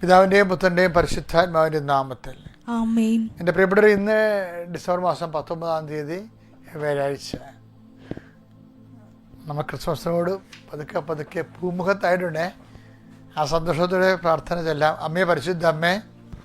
പിതാവിന്റെയും പുത്രന്റെയും പരിശുദ്ധാത്മാവിന്റെ നാമത്തിൽ. എന്റെ പ്രിയപ്പെട്ടവർ ഇന്ന് ഡിസംബർ മാസം പത്തൊമ്പതാം തീയതി വ്യാഴാഴ്ച. നമ്മൾ ക്രിസ്മസിനോട് പതുക്കെ പതുക്കെ പൂമുഖത്തായിട്ടുണ്ടേ. ആ സന്തോഷത്തോടെ പ്രാർത്ഥന ചെല്ലാം. അമ്മയെ പരിശുദ്ധ അമ്മേ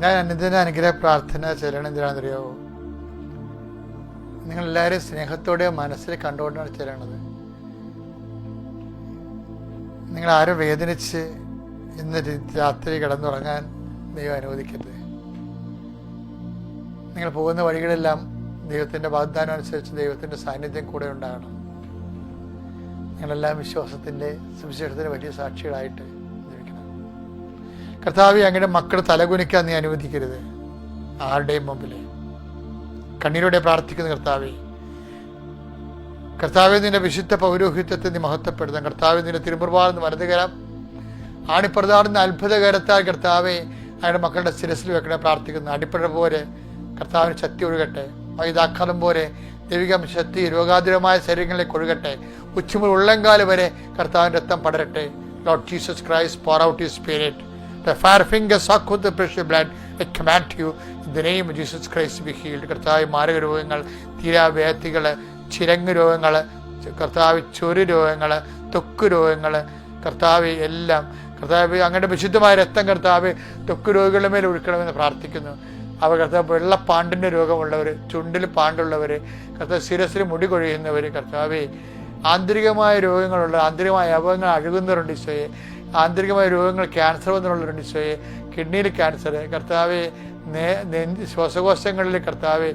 ഞാൻ അനുദിന അനുഗ്രഹ പ്രാർത്ഥന ചെല്ലണം. എന്തിനാണെന്നറിയാവോ നിങ്ങളെല്ലാവരും സ്നേഹത്തോടെ മനസ്സിൽ കണ്ടുകൊണ്ടാണ് ചെല്ലണത്. നിങ്ങൾ ആരും വേദനിച്ച് ഇന്ന് രാത്രി കിടന്നുറങ്ങാൻ ദൈവം അനുവദിക്കരുത്. നിങ്ങൾ പോകുന്ന വഴികളെല്ലാം ദൈവത്തിന്റെ വാഗ്ദാനം അനുസരിച്ച് ദൈവത്തിന്റെ സാന്നിധ്യം കൂടെ ഉണ്ടാകണം. നിങ്ങളെല്ലാം വിശ്വാസത്തിന്റെ സുവിശേഷത്തിന് വലിയ സാക്ഷികളായിട്ട് കർത്താവെ അങ്ങയുടെ മക്കൾ തലകുനിക്കാൻ നീ അനുവദിക്കരുത്. ആരുടെയും മുമ്പിൽ കണ്ണീരോടെ പ്രാർത്ഥിക്കുന്ന കർത്താവെ കർത്താവെ നിന്റെ വിശുദ്ധ പൗരോഹിത്യത്തെ നീ മഹത്വപ്പെടുത്താം കർത്താവെ നിന്റെ തിരുമുറുപാടുന്ന വലതുകരം ആണിപ്രധാടുന്ന അത്ഭുതകരത്താൽ കർത്താവെ അയാളുടെ മക്കളുടെ ശിരസിൽ വെക്കണേ പ്രാർത്ഥിക്കുന്നു. അടിപ്പഴ പോലെ കർത്താവിന് ശക്തി ഒഴുകട്ടെ. വൈതാക്കാലം പോലെ ദൈവികം ശക്തി രോഗാതുരമായ ശരീരങ്ങളിലേക്ക് ഒഴുകട്ടെ. ഉച്ചമുതൽ ഉള്ളങ്കാൽ വരെ കർത്താവിന്റെ രക്തം പടരട്ടെ. Lord Jesus Christ pour out you spirit The fire fingers suck with the precious blood. I command you in the name of Jesus Christ to be healed. കർത്താവ് മാരക രോഗങ്ങൾ തീരാവ്യാധികൾ ചിരങ്ങ് രോഗങ്ങൾ കർത്താവ് ചൊരു രോഗങ്ങൾ ത്വക്ക് രോഗങ്ങൾ കർത്താവ് എല്ലാം കർത്താവ് അങ്ങയുടെ വിശുദ്ധമായ രക്തം കർത്താവ് ത്വക്ക് രോഗികളുടെ മേൽ ഒഴുക്കണമെന്ന് പ്രാർത്ഥിക്കുന്നു അവ കർത്താവ് വെള്ളപ്പാണ്ടിന്റെ രോഗമുള്ളവർ ചുണ്ടിൽ പാണ്ടുള്ളവർ കർത്താവ് ശിരസിൽ മുടി കൊഴിയുന്നവർ കർത്താവ് ആന്തരികമായ രോഗങ്ങളുള്ള ആന്തരികമായ അപകടങ്ങൾ അഴുകുന്നവരുണ്ട് ഈശോയെ ആന്തരികമായ രോഗങ്ങൾ ക്യാൻസർ ഒരു ഈശോയെ. കിഡ്നിയിൽ ക്യാൻസർ കർത്താവ് ശ്വാസകോശങ്ങളിൽ കർത്താവ്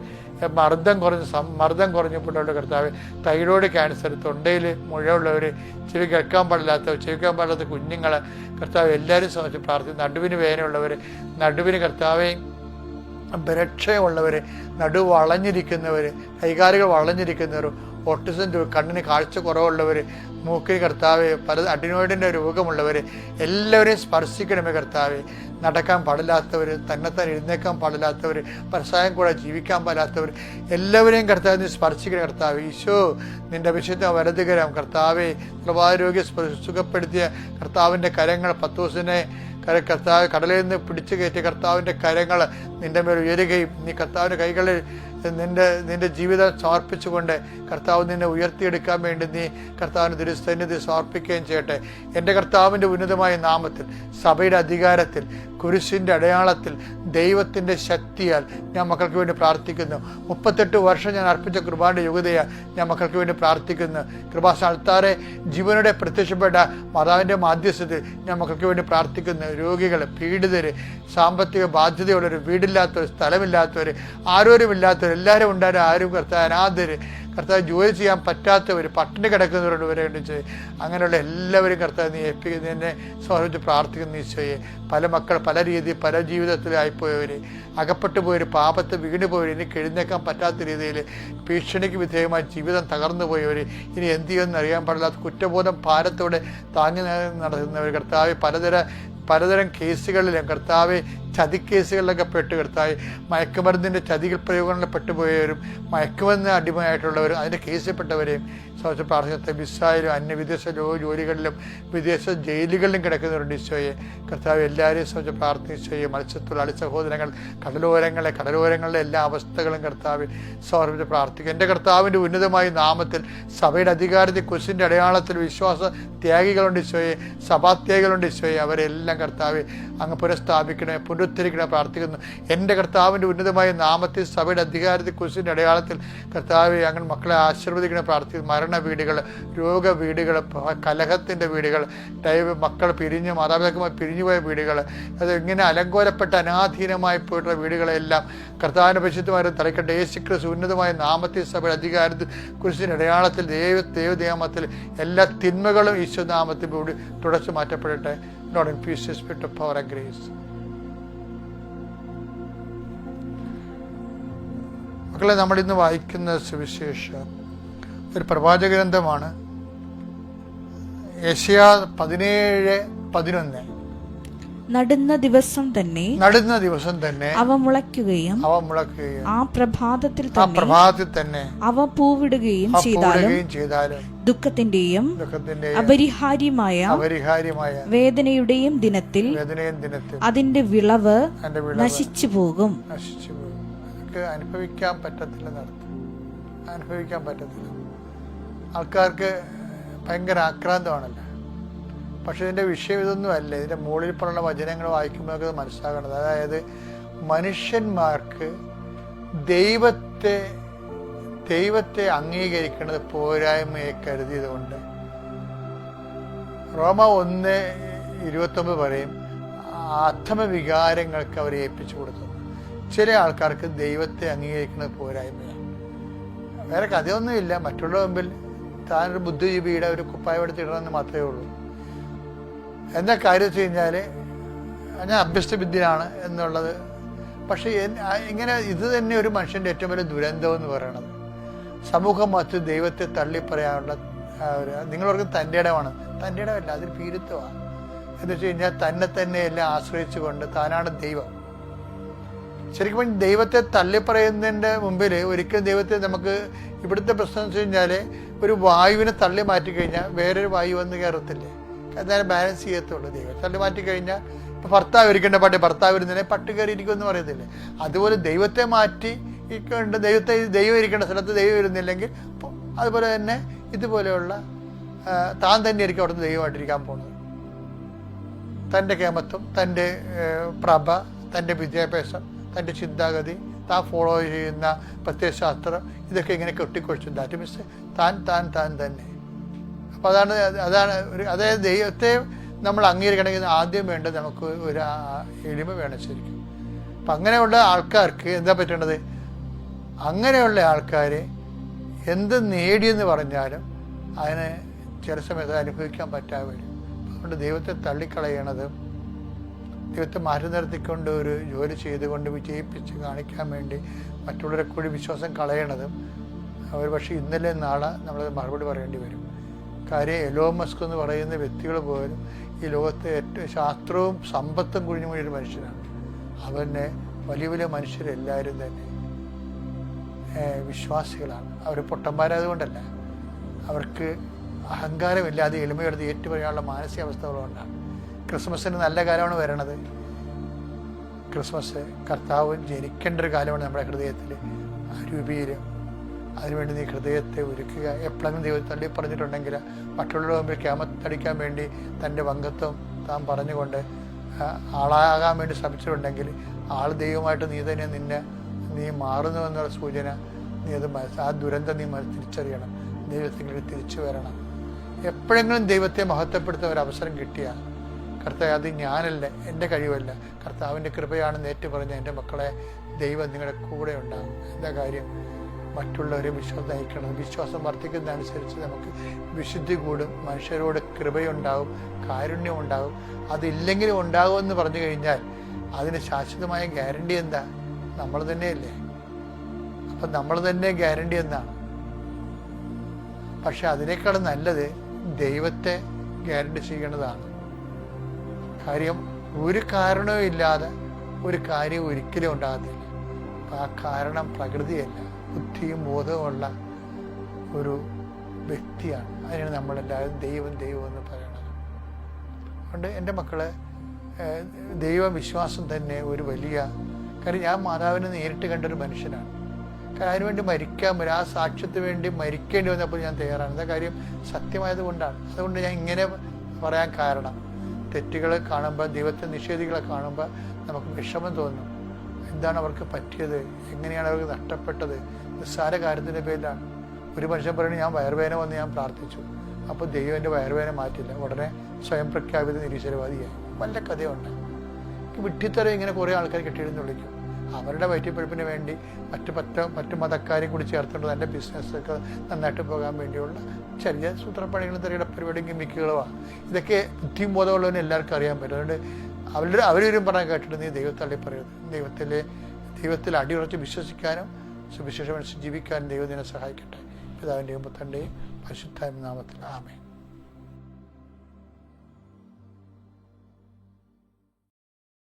മർദ്ദം കുറഞ്ഞ മർദ്ദം കുറഞ്ഞപ്പോഴുള്ള കർത്താവ് തൈറോയ്ഡ് ക്യാൻസർ തൊണ്ടയിൽ മുഴയുള്ളവർ ചെവി കേൾക്കാൻ പാടില്ലാത്തവർ ചെവി കേൾക്കാൻ പാടില്ലാത്ത കുഞ്ഞുങ്ങൾ കർത്താവ് എല്ലാവരും സംബന്ധിച്ച് പ്രാർത്ഥിക്കും നടുവിന് വേദനയുള്ളവർ നടുവിന് കർത്താവെ ബരക്ഷയുള്ളവർ നടു വളഞ്ഞിരിക്കുന്നവർ കൈകാലുകൾ വളഞ്ഞിരിക്കുന്നവർ ഓട്ടിസം കണ്ണിന് കാഴ്ച കുറവുള്ളവർ മൂക്കിന് കർത്താവ് പല അഡിനോയിഡിന്റെ രോഗമുള്ളവർ എല്ലാവരെയും സ്പർശിക്കണമേ കർത്താവ്. നടക്കാൻ പാടില്ലാത്തവർ തന്നെത്താൻ എഴുന്നേക്കാൻ പാടില്ലാത്തവർ പ്രസായം കൂടെ ജീവിക്കാൻ പാടില്ലാത്തവർ എല്ലാവരെയും കർത്താവ് നീ സ്പർശിക്കണ കർത്താവ്. ഈശോ നിന്റെ വിശുദ്ധ വരതുകരം കർത്താവെ പ്രഭാരോഗ്യ സുഖപ്പെടുത്തിയ കർത്താവിന്റെ കരങ്ങൾ പത്തോസിനെ കര കർത്താവ് കടലിൽ നിന്ന് പിടിച്ചു കയറ്റിയ കർത്താവിന്റെ കരങ്ങൾ നിന്റെ മേൽ ഉയരുകയും നീ കർത്താവിന്റെ കൈകളിൽ നിന്റെ നിന്റെ ജീവിതം സമർപ്പിച്ചുകൊണ്ട് കർത്താവ് നിന്നെ ഉയർത്തിയെടുക്കാൻ വേണ്ടി നീ കർത്താവിന് ദുരുസന്നിധി സമർപ്പിക്കുകയും ചെയ്യട്ടെ. എന്റെ കർത്താവിന്റെ ഉന്നതമായ നാമത്തിൽ സഭയുടെ അധികാരത്തിൽ കുരിശിന്റെ അടയാളത്തിൽ ദൈവത്തിന്റെ ശക്തിയാൽ ഞാൻ മക്കൾക്ക് വേണ്ടി പ്രാർത്ഥിക്കുന്നു. മുപ്പത്തെട്ട് വർഷം ഞാൻ അർപ്പിച്ച കൃപാന്റെ യോഗ്യതയാൽ ഞാൻ മക്കൾക്ക് വേണ്ടി പ്രാർത്ഥിക്കുന്നു. കൃപാസ്ഥാനത്താറെ ജീവനോടെ പ്രത്യക്ഷപ്പെട്ട മാതാവിന്റെ മാധ്യസ്ഥത്തിൽ ഞാൻ മക്കൾക്ക് വേണ്ടി പ്രാർത്ഥിക്കുന്നു. രോഗികൾ പീഡിതർ സാമ്പത്തിക ബാധ്യതയുള്ളവർ വീടില്ലാത്തവർ സ്ഥലമില്ലാത്തവർ ആരോരുമില്ലാത്തവർ എല്ലാവരും ഉണ്ടാരും ആരും കർത്താവ് അനാഥര് കർത്താവ് ജോലി ചെയ്യാൻ പറ്റാത്തവർ പട്ടിണി കിടക്കുന്നവരോട് വരെ കണ്ടിച്ച് അങ്ങനെയുള്ള എല്ലാവരും കർത്താവ് നീ ഏൽപ്പിക്കുന്ന എന്നെ സമർപ്പിച്ച് പ്രാർത്ഥിക്കുന്ന ഈശോയെ. പല മക്കൾ പല രീതിയിൽ പല ജീവിതത്തിലായിപ്പോയവർ അകപ്പെട്ടു പോയവർ പാപത്ത് വീണ് പോയവർ ഇനി എഴുന്നേക്കാൻ പറ്റാത്ത രീതിയിൽ ഭീഷണിക്ക് വിധേയമായി ജീവിതം തകർന്നു പോയവർ ഇനി എന്ത് ചെയ്യുമെന്ന് അറിയാൻ പാടില്ലാത്ത കുറ്റബോധം ഭാരത്തോടെ താങ്ങി നടത്തുന്നവർ കർത്താവ് പലതര പലതരം കേസുകളിലും കർത്താവ് ചതിക്കേസുകളിലൊക്കെ പെട്ട് കർത്താവ് മയക്കുമരുന്നിന്റെ ചതികൾ പ്രയോഗങ്ങളിൽ പെട്ടുപോയവരും മയക്കുമരുന്ന് അടിമയായിട്ടുള്ളവരും അതിന്റെ കേസിൽപ്പെട്ടവരെയും സംബന്ധിച്ച് പ്രാർത്ഥനത്തെ മിസ്സായാലും അന്യ വിദേശ ജോലികളിലും വിദേശ ജയിലുകളിലും കിടക്കുന്നവരുണ്ട് ഈശോയെ. കർത്താവ് എല്ലാവരെയും സംബന്ധിച്ച് പ്രാർത്ഥിച്ചോയെ മത്സ്യത്തൊഴിലാളി സഹോദരങ്ങൾ കടലോരങ്ങളെ കടലോരങ്ങളിലെ എല്ലാ അവസ്ഥകളും കർത്താവ് സമർപ്പിച്ച് പ്രാർത്ഥിക്കും. എന്റെ കർത്താവിന്റെ ഉന്നതമായ നാമത്തിൽ സഭയുടെ അധികാരത്തിൽ കുശിന്റെ അടയാളത്തിൽ വിശ്വാസ ത്യാഗികളുണ്ട് ഈശോയെ. സഭാത്യാഗികളുണ്ട് ഈശോയെ. അവരെല്ലാം കർത്താവ് അങ്ങ് പുനഃസ്ഥാപിക്കണേ പുനരുദ്ധരിക്കണേ പ്രാർത്ഥിക്കുന്നു. എന്റെ കർത്താവിന്റെ ഉന്നതമായ നാമത്തിൽ സഭയുടെ അധികാരത്തിൽ കുശിന്റെ അടയാളത്തിൽ കർത്താവ് അങ്ങനെ മക്കളെ ആശീർവദിക്കണേ പ്രാർത്ഥിക്കുന്നു. മരണ വീടുകൾ രോഗ വീടുകൾ കലഹത്തിന്റെ വീടുകൾ ദൈവ മക്കൾ പിരിഞ്ഞ് മാതാപിതാക്കന്മാർ പിരിഞ്ഞുപോയ വീടുകൾ അത് ഇങ്ങനെ അലങ്കോലപ്പെട്ട അനാധീനമായി പോയിട്ടുള്ള വീടുകളെല്ലാം കർത്താവിന് പരിശുദ്ധമായ തലക്കെട്ട് യേശുക്രിസ് ഉന്നതമായ നാമത്തിൽ സഭയുടെ അധികാരത്തിൽ കുരിശിന്റെ അടയാളത്തിൽ ദൈവ ദൈവനിയമത്തിൽ എല്ലാ തിന്മകളും ഈശ്വനാമത്തിൽ കൂടി തുടച്ചു മാറ്റപ്പെടട്ടെ. Not in peace spirit of power grace മക്കളെ നമ്മളിന്ന് വായിക്കുന്ന സുവിശേഷം ഒരു പ്രവാചക ഗ്രന്ഥമാണ് ഏഷ്യ പതിനേഴ് പതിനൊന്ന്. നടുന്ന ദിവസം തന്നെ നടുന്ന ദിവസം തന്നെ അവ മുളയ്ക്കുകയും അവ മുളയ്ക്കുകയും ആ പ്രഭാതത്തിൽ ആ പ്രഭാതത്തിൽ തന്നെ അവ പൂവിടുകയും ചെയ്താലും ചെയ്താലും ദുഃഖത്തിന്റെയും ദുഃഖത്തിന്റെയും അപരിഹാര്യമായ അപരിഹാര്യമായ വേദനയുടെയും ദിനത്തിൽ വേദനയും ദിനത്തിൽ അതിന്റെ വിളവ് നശിച്ചു പോകും. നശിച്ചു പോകും. അനുഭവിക്കാൻ പറ്റത്തില്ല നടത്തും. അനുഭവിക്കാൻ പറ്റത്തില്ല. ആൾക്കാർക്ക് ഭയങ്കര ആക്രാന്തമാണല്ലോ. പക്ഷേ ഇതിന്റെ വിഷയം ഇതൊന്നുമല്ല. ഇതിന്റെ മുകളിൽ പറഞ്ഞ വചനങ്ങൾ വായിക്കുമ്പോൾ അത് മനസ്സിലാക്കേണ്ടത് അതായത് മനുഷ്യന്മാർക്ക് ദൈവത്തെ ദൈവത്തെ അംഗീകരിക്കുന്നത് പോരായ്മയെ കരുതിയതുകൊണ്ട്. റോമ ഒന്ന് ഇരുപത്തൊമ്പത് പറയും ആത്മവികാരങ്ങൾക്ക് അവരെ ഏൽപ്പിച്ചു കൊടുത്തു. ചില ആൾക്കാർക്ക് ദൈവത്തെ അംഗീകരിക്കുന്നത് പോരായ്മയാണ്. വേറെ കഥയൊന്നുമില്ല. മറ്റുള്ള മുമ്പിൽ താനൊരു ബുദ്ധിജീവിയുടെ ഒരു കുപ്പായം എടുത്തിടണമെന്ന് മാത്രമേ ഉള്ളൂ. എന്ന കാര്യം വെച്ച് കഴിഞ്ഞാൽ ഞാൻ അഭ്യസ്തബുദ്ധിയാണ് എന്നുള്ളത്. പക്ഷേ ഇങ്ങനെ ഇത് തന്നെ ഒരു മനുഷ്യന്റെ ഏറ്റവും വലിയ ദുരന്തം എന്ന് പറയണത് സമൂഹം മറ്റ് ദൈവത്തെ തള്ളിപ്പറയാനുള്ള പറയാനുള്ള നിങ്ങളവർക്ക് തന്റെ ഇടമാണ്. തന്റെ ഇടമല്ല അതിൽ പീരുത്വമാണ് എന്ന് വെച്ച് കഴിഞ്ഞാൽ തന്നെ തന്നെ എല്ലാം ആശ്രയിച്ചുകൊണ്ട് താനാണ് ദൈവം. ശരിക്കും ദൈവത്തെ തള്ളിപ്പറയുന്നതിന്റെ മുമ്പിൽ ഒരിക്കലും ദൈവത്തെ നമുക്ക് ഇവിടുത്തെ പ്രശ്നം എന്ന് വെച്ച് കഴിഞ്ഞാൽ ഒരു വായുവിനെ തള്ളി മാറ്റിക്കഴിഞ്ഞാൽ വേറൊരു വായു വന്ന് കയറത്തില്ലേ? എന്നാലും ബാലൻസ് ചെയ്യത്തുള്ളൂ ദൈവം. തള്ളി മാറ്റിക്കഴിഞ്ഞാൽ ഇപ്പം ഭർത്താവ് ഇരിക്കേണ്ട പട്ടി ഭർത്താവ് ഇരുന്നതിനെ പട്ട് കയറിയിരിക്കുമെന്ന് പറയത്തില്ലേ? അതുപോലെ ദൈവത്തെ മാറ്റി ഇരിക്കേണ്ട ദൈവത്തെ ദൈവം ഇരിക്കേണ്ട സ്ഥലത്ത് ദൈവം ഇരുന്നില്ലെങ്കിൽ അതുപോലെ തന്നെ ഇതുപോലെയുള്ള താൻ തന്നെ ആയിരിക്കും അവിടുന്ന് ദൈവമായിട്ടിരിക്കാൻ പോകുന്നത്. തന്റെ കേമത്വം തന്റെ പ്രഭ തന്റെ വിദ്യാഭ്യാസം തന്റെ ചിന്താഗതി താൻ ഫോളോ ചെയ്യുന്ന പ്രത്യയശാസ്ത്രം ഇതൊക്കെ ഇങ്ങനെ കെട്ടിക്കൊഴിച്ചു ദാറ്റ് മീൻസ് താൻ താൻ താൻ തന്നെ. അപ്പോൾ അതാണ് അതാണ് ഒരു അതായത് ദൈവത്തെ നമ്മൾ അംഗീകരിക്കണമെങ്കിൽ ആദ്യം വേണ്ടത് നമുക്ക് ഒരു എളിമ വേണം ശരിക്കും. അപ്പം അങ്ങനെയുള്ള ആൾക്കാർക്ക് എന്താ പറ്റേണ്ടത്? അങ്ങനെയുള്ള ആൾക്കാർ എന്ത് നേടിയെന്ന് പറഞ്ഞാലും അതിനെ ചില സമയത്ത് അനുഭവിക്കാൻ പറ്റാതെ വരും. അതുകൊണ്ട് ദൈവത്തെ തള്ളിക്കളയണത് ദൈവത്തെ മാറ്റി നിർത്തിക്കൊണ്ട് ഒരു ജോലി ചെയ്തുകൊണ്ട് വിജയിപ്പിച്ച് കാണിക്കാൻ വേണ്ടി മറ്റുള്ളവരെ കൂടി വിശ്വാസം കളയണതും അവർ പക്ഷേ ഇന്നലെ നാളെ നമ്മൾ മറുപടി പറയേണ്ടി വരും. കാര്യം എലോ മസ്ക് എന്ന് പറയുന്ന വ്യക്തികൾ പോലും ഈ ലോകത്തെ ഏറ്റവും ശാസ്ത്രവും സമ്പത്തും കുഴിഞ്ഞു ഒരു മനുഷ്യനാണ്. അവനെ വലിയ വലിയ മനുഷ്യരെല്ലാവരും തന്നെ വിശ്വാസികളാണ്. അവർ പൊട്ടന്മാരായതുകൊണ്ടല്ല. അവർക്ക് അഹങ്കാരമില്ലാതെ എളിമയെടുത്ത് ഏറ്റുപറയാനുള്ള മാനസികാവസ്ഥകളുകൊണ്ടാണ് ക്രിസ്മസിന് നല്ല കാലമാണ് വരണത്. ക്രിസ്മസ് കർത്താവ് ജനിക്കേണ്ട ഒരു കാലമാണ് നമ്മുടെ ഹൃദയത്തിൽ. ആ രൂപീരം അതിനുവേണ്ടി നീ ഹൃദയത്തെ ഒരുക്കുക. എപ്പോഴെങ്കിലും ദൈവം തള്ളി പറഞ്ഞിട്ടുണ്ടെങ്കിൽ മറ്റുള്ളവരുടെ മുമ്പിൽ ക്യാമത്തടിക്കാൻ വേണ്ടി തന്റെ വങ്കത്വം താൻ പറഞ്ഞുകൊണ്ട് ആളാകാൻ വേണ്ടി ശ്രമിച്ചിട്ടുണ്ടെങ്കിൽ ആൾ ദൈവമായിട്ട് നീ തന്നെ നിന്നെ നീ മാറുന്നു എന്നുള്ള സൂചന നീ അത് ആ ദുരന്തം നീ തിരിച്ചറിയണം. ദൈവത്തിലേക്ക് തിരിച്ചു വരണം. എപ്പോഴെങ്കിലും ദൈവത്തെ മഹത്വപ്പെടുത്തുന്ന ഒരു അവസരം കിട്ടിയാൽ കർത്താവ് അത് ഞാനല്ല എന്റെ കഴിവല്ല. കർത്താവിന്റെ കൃപയാണെന്ന് ഏറ്റു പറഞ്ഞ എന്റെ മക്കളെ ദൈവം നിങ്ങളുടെ കൂടെ ഉണ്ടാകും. എന്താ കാര്യം? മറ്റുള്ളവരെ വിശ്വാസം നയിക്കണം വിശ്വാസം വർദ്ധിക്കുന്നതനുസരിച്ച് നമുക്ക് വിശുദ്ധി കൂടും മനുഷ്യരോട് കൃപയുണ്ടാവും കാരുണ്യം ഉണ്ടാകും. അതില്ലെങ്കിലും ഉണ്ടാകുമെന്ന് പറഞ്ഞു കഴിഞ്ഞാൽ അതിന് ശാശ്വതമായ ഗ്യാരണ്ടി എന്താ? നമ്മൾ തന്നെയല്ലേ. അപ്പം നമ്മൾ തന്നെ ഗ്യാരണ്ടി എന്താണ്? പക്ഷെ അതിനേക്കാൾ നല്ലത് ദൈവത്തെ ഗ്യാരണ്ടി ചെയ്യണതാണ് കാര്യം ഒരു കാരണവും ഇല്ലാതെ ഒരു കാര്യം ഒരിക്കലും ഉണ്ടാകത്തില്ല. അപ്പം ആ കാരണം പ്രകൃതിയല്ല ബുദ്ധിയും ബോധവുമുള്ള ഒരു വ്യക്തിയാണ്. അതിനാണ് നമ്മളെല്ലാവരും ദൈവം ദൈവം എന്ന് പറയുന്നത്. അതുകൊണ്ട് എന്റെ മക്കൾ ദൈവവിശ്വാസം തന്നെ ഒരു വലിയ കാര്യം. ഞാൻ മാതാവിനെ നേരിട്ട് കണ്ടൊരു മനുഷ്യനാണ്. കാരണം അതിനുവേണ്ടി മരിക്കാൻ വരും ആ സാക്ഷ്യത്തിന് വേണ്ടി മരിക്കേണ്ടി വന്നപ്പോൾ ഞാൻ തയ്യാറാണ്. എന്താ കാര്യം? സത്യമായത് കൊണ്ടാണ്. അതുകൊണ്ട് ഞാൻ ഇങ്ങനെ പറയാൻ കാരണം. തെറ്റുകൾ കാണുമ്പോൾ ദൈവത്തെ നിഷേധികളെ കാണുമ്പോൾ നമുക്ക് വിഷമം തോന്നും. എന്താണ് അവർക്ക് പറ്റിയത്? എങ്ങനെയാണ് അവർക്ക് നഷ്ടപ്പെട്ടത്? നിസ്സാര കാര്യത്തിന്റെ പേരിലാണ്. ഒരു മനുഷ്യൻ പറയുന്നത് ഞാൻ വയറുവേദന വന്ന് ഞാൻ പ്രാർത്ഥിച്ചു. അപ്പോൾ ദൈവം എന്റെ വയറുവേദന മാറ്റില്ല. ഉടനെ സ്വയം പ്രഖ്യാപിത നിരീശ്വരവാദിയായി. വല്ല കഥയുണ്ട്. വിട്ടിത്തരം ഇങ്ങനെ കുറേ ആൾക്കാർ കെട്ടിയിരുന്ന് വിളിക്കും അവരുടെ വയറ്റിപ്പഴുപ്പിന് വേണ്ടി മറ്റു പറ്റ മറ്റു മതക്കാരെയും കൂടി ചേർത്തുകൊണ്ട് തന്റെ ബിസിനസ്സൊക്കെ നന്നായിട്ട് പോകാൻ വേണ്ടിയുള്ള ചെറിയ സൂത്രപ്പണികളും ചെറിയ പരിപാടിയും ഗിമ്മിക്കുകളുമാണ് ഇതൊക്കെ ബുദ്ധിയും എല്ലാവർക്കും അറിയാൻ പറ്റും. അതുകൊണ്ട് അവരുടെ അവരും പറഞ്ഞാൽ കേട്ടിട്ട് നീ ദൈവത്തള്ളി പറയുന്നത്. ദൈവത്തിലെ ദൈവത്തിൽ അടിയുറച്ച് വിശ്വസിക്കാനും സുവിശേഷം ജീവിക്കാനും ദൈവം സഹായിക്കട്ടെ. പിതാവിന്റെയും പുത്രന്റെയും പരിശുദ്ധായ നാമത്തിൽ ആമേ